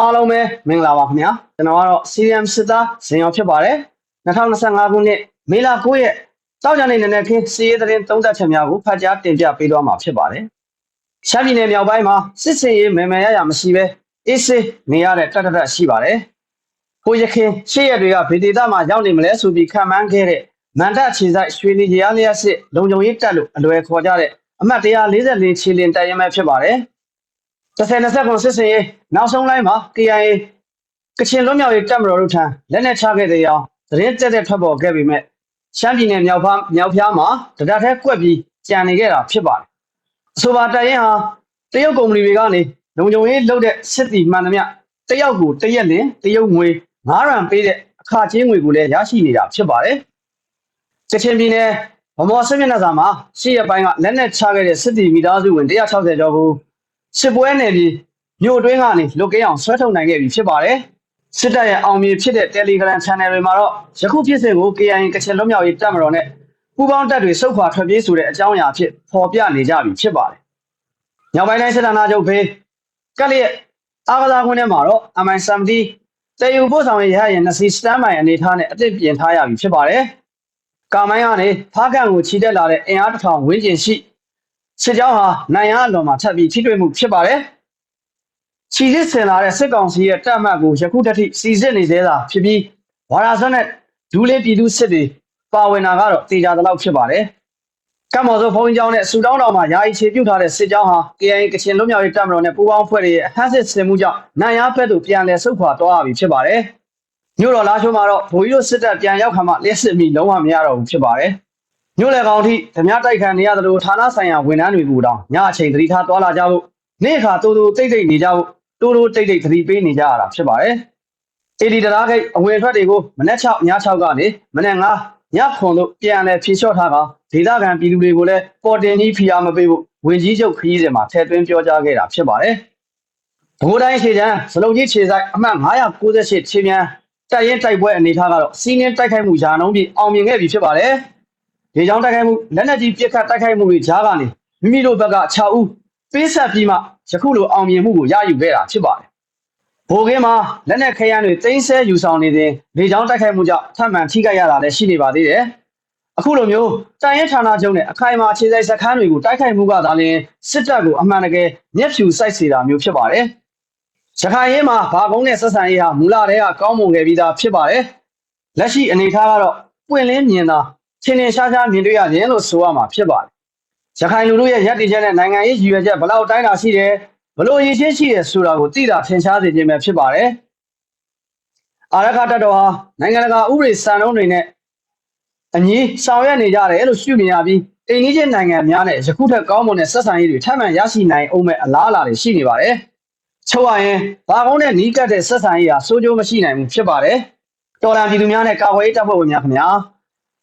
အားလုံးပဲမင်္ဂလာပါခင်ဗျာကျွန်တော်ကတော့ CRM စစ်သားဇင်အောင်ဖြစ်ပါတယ်2025ခုနှစ်မေလ9ရက်တောက်ကြနေနေတဲ့ခင်းစီးရဲသတင်းသုံးသပ်ချက်များကိုဖတ်ကြားတင်ပြပေးသွားမှာဖြစ်ပါတယ်ရှမ်းပြည်နယ်မြောက်ပိုင်းမှာစစ်စင်ရေးမယ်မယ်ရရမရှိပဲအေးဆေးနေရတဲ့တတ်တတ်ရှိပါတယ်ကိုရခင်ရှေ့ရက်တွေကဗေဒေတာမှာရောက်နေမလဲဆိုပြီးခံမှန်းခဲ့တဲ့မန္တအခြေဆိုင်ရွှေလီကြီးအားလျက်စစ်လုံခြုံရေးတက်လို့အလွယ်ခေါ်ကြတဲ့အမှတ်144ခြေလင်တိုက်ရင်မဲ့ဖြစ်ပါတယ် 30-20ခုစစ်စင်ရေးနောက်ဆုံးလိုက်မှာ KIA ကချင်လွတ်မြောက်ရေးတပ်မတော်တို့ထံလက်နက်ချခဲ့တဲ့အောင်သတင်းတက်တက်ထွက်ပေါ်ခဲ့ပေမဲ့ရှမ်းပြည်နယ်မြောက်ဖားမြောက်ဖျားမှာတဒတ်ထဲကွက်ပြီးကြံနေခဲ့တာဖြစ်ပါတယ်။အဆိုပါတိုင်ရင်ဟာတရုတ်ကုမ္ပဏီတွေကနေလုံခြုံရေးလုပ်တဲ့စစ်တီမှန်သမျှတယောက်ကိုတရက်လင်တရုတ်ငွေ9ရန်ပေးတဲ့အခါချင်းငွေကိုလည်းရရှိနေတာဖြစ်ပါတယ်။ကချင်ပြည်နယ်ဗမော်စစ်မျက်နှာစာမှာရှေ့ရပိုင်းကလက်နက်ချခဲ့တဲ့စစ်တီမိသားစုဝင်160ကျော်ကို စစ်ပွဲနယ်ပြည်မြို့အတွင်းကနေလွတ်ကင်းအောင်ဆွဲထုတ်နိုင်ခဲ့ပြီဖြစ်ပါတယ်။စစ်တပ်ရဲ့အောင်မြင်ဖြစ်တဲ့ Telegram Channel တွေမှာတော့ယခုဖြစ်စဉ်ကို KIA ကချင်လွတ်မြောက်ရေးတပ်မတော်နဲ့ပူးပေါင်းတပ်တွေစုခွာထွက်ပြေးဆိုတဲ့အကြောင်းအရာအဖြစ်ဖော်ပြနေကြပြီဖြစ်ပါတယ်။ညောင်ပိုင်းတိုင်းစစ်ဌာနချုပ်ဘေးကလျက်အားကစားခွင်းထဲမှာတော့ MI70 တေယူပို့ဆောင်ရေးရဟရင်နှစ်စီစတန်ဘိုင်အနေထားနဲ့အသစ်ပြင်ထားရပြီဖြစ်ပါတယ်။ကာမိုင်းကနေဖားကန်ကိုခြိတက်လာတဲ့အင်အားတစ်ထောင်ဝန်းကျင်ရှိ စစ်ကြောင်းဟာနိုင်ရအလွန်မှာထပ်ပြီးထိတွေ့မှုဖြစ်ပါတယ်။ခြိစစ်ဆင်လာတဲ့စစ်ကောင်စီရဲ့တပ်မှတ်ကိုယခုတည်းထိစီစစ်နေသေးတာဖြစ်ပြီးဝါရာဆွနဲ့ဒူးလေးပြည်သူစစ်တွေပါဝင်တာကတော့တေချာသလောက်ဖြစ်ပါတယ်။ကမ္ဘောဇုဘုံကျောင်းနဲ့စူတောင်းတော်မှာယာယီခြေပြုတ်ထားတဲ့စစ်ကြောင်းဟာ KIA ကချင်လွတ်မြောက်ရေးတပ်မတော်နဲ့ပူးပေါင်းဖွဲ့တွေရဲ့အဟမ်းစစ်ဆင်မှုကြောင့်နိုင်ရဘက်သို့ပြန်လည်ဆုတ်ခွာသွားရပြီဖြစ်ပါတယ်။မြို့တော်လာရှိုးမှာတော့ဗိုလ်ကြီးတို့စစ်တပ်ပြန်ရောက်ခါမှလျှက်စစ်မိလုံးဝမရတော့ဘူးဖြစ်ပါတယ်။ မြို့လေကောင်ထိဓမြတိုက်ခံနေရသလိုဌာနဆိုင်ရာဝန်ထမ်းတွေကိုတောင်ညအချိန်သတိထားသွားလာကြဖို့နေ့ခါတူတူတိတ်တိတ်နေကြဖို့တူတူတိတ်တိတ်သတိပေးနေကြရတာဖြစ်ပါတယ်။အေဒီတရာဂိတ်အဝင်အထွက်တွေကိုမနက်6ည6ကနေမနက်9ညခွန်တို့ပြန်လဲဖြေလျှော့ထားကဒေသခံပြည်သူတွေကိုလည်းပေါ်တင်ကြီးဖီအားမပေးဖို့ဝင်ကြီးချုပ်ခရီးစဉ်မှာထည့်သွင်းပြောကြားခဲ့တာဖြစ်ပါတယ်။ဘိုးတိုင်းခြေချမ်းစလုံးကြီးခြေဆိုင်အမှတ်998ခြေမြန်တိုက်ရင်တိုက်ပွဲအနေထားကတော့စီးနင်းတိုက်ခိုက်မှုယာနှုံးပြီးအောင်မြင်ခဲ့ပြီဖြစ်ပါတယ်။ ဒီကြောင့်တိုက်ခိုက်မှုလက်နက်ကြီးပစ်ခတ်တိုက်ခိုက်မှုတွေကြားကနေမိမိတို့ဘက်က6ဦးပေးဆက်ပြီးမှယခုလိုအောင်မြင်မှုကိုရယူခဲ့တာဖြစ်ပါတယ်။ဘိုကင်းမှာလက်နက်ခဲယမ်းတွေတင်းဆဲယူဆောင်နေတဲ့လေကြောင်းတိုက်ခိုက်မှုကြောင့်ထပ်မံထိခိုက်ရတာလည်းရှိနေပါသေးတယ်။အခုလိုမျိုးတိုင်ရင်ဌာနချုပ်နဲ့အခိုင်အမာခြေစိုက်စခန်းတွေကိုတိုက်ခိုက်မှုကသာလျှင်စစ်တပ်ကိုအမှန်တကယ်မျက်ဖြူစိုက်စေတာမျိုးဖြစ်ပါတယ်။ရခိုင်ရင်းမှာဘာကုန်းနဲ့ဆက်ဆံရေးဟာမူလတည်းကကောင်းမွန်ခဲ့ပြီးသားဖြစ်ပါတယ်။လက်ရှိအနေအထားကတော့ပွင့်လင်းမြင်သာ ချင်းချင်းရှားရှားမြင်တွေ့ရတယ်လို့ဆိုရမှာဖြစ်ပါတယ်။ရခိုင်လူတို့ရဲ့ရည်တည်ချက်နဲ့နိုင်ငံရေးရည်ရွယ်ချက်ဘယ်လောက်တိုင်းတာရှိတယ်ဘလို့ရည်ချင်းရှိတယ်ဆိုတာကိုသိတာထင်ရှားစေခြင်းပဲဖြစ်ပါတယ်။အာရခတတော်ဟာနိုင်ငံတကာဥပဒေစံနှုန်းတွေနဲ့အညီဆောင်ရွက်နေကြတယ်လို့ရှုမြင်ရပြီးအိန္ဒိယနိုင်ငံများနဲ့ယခုထက်ကောင်းမွန်တဲ့ဆက်ဆံရေးတွေထပ်မံရရှိနိုင်အောင်မဲ့အလားအလာတွေရှိနေပါတယ်။ချုပ်ရရင်ဘာကုန်းနဲ့နီးကပ်တဲ့ဆက်ဆံရေးဟာစိုးကျိုးမရှိနိုင်ဘူးဖြစ်ပါတယ်။တော်လန်ပြည်သူများနဲ့ကာကွယ်ရေးတပ်ဖွဲ့ဝင်များခင်ဗျာ။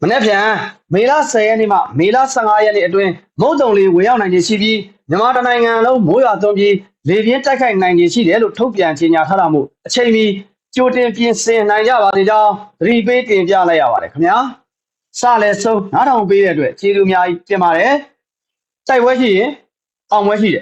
မနေ့ပြန်မေလ10ရက်နေ့မှမေလ15ရက်နေ့အတွင်းမုတ်တုံလေးဝင်ရောက်နိုင်ခြင်းရှိပြီးမြန်မာတိုင်းနိုင်ငံလုံးမိုးရွာသွန်းပြီးလေပြင်းတိုက်ခိုက်နိုင်ခြင်းရှိတယ်လို့ထုတ်ပြန်ကြေညာထားတာမို့အချိန်မီကြိုတင်ပြင်ဆင်နိုင်ကြပါသေးကြောင်းသတိပေးတင်ပြလိုက်ရပါတယ်ခင်ဗျာစလဲဆုံးနားထောင်ပေးတဲ့အတွက်ကျေးဇူးအများကြီးတင်ပါတယ်တိုက်ပွဲရှိရင်အောင်ပွဲရှိတယ်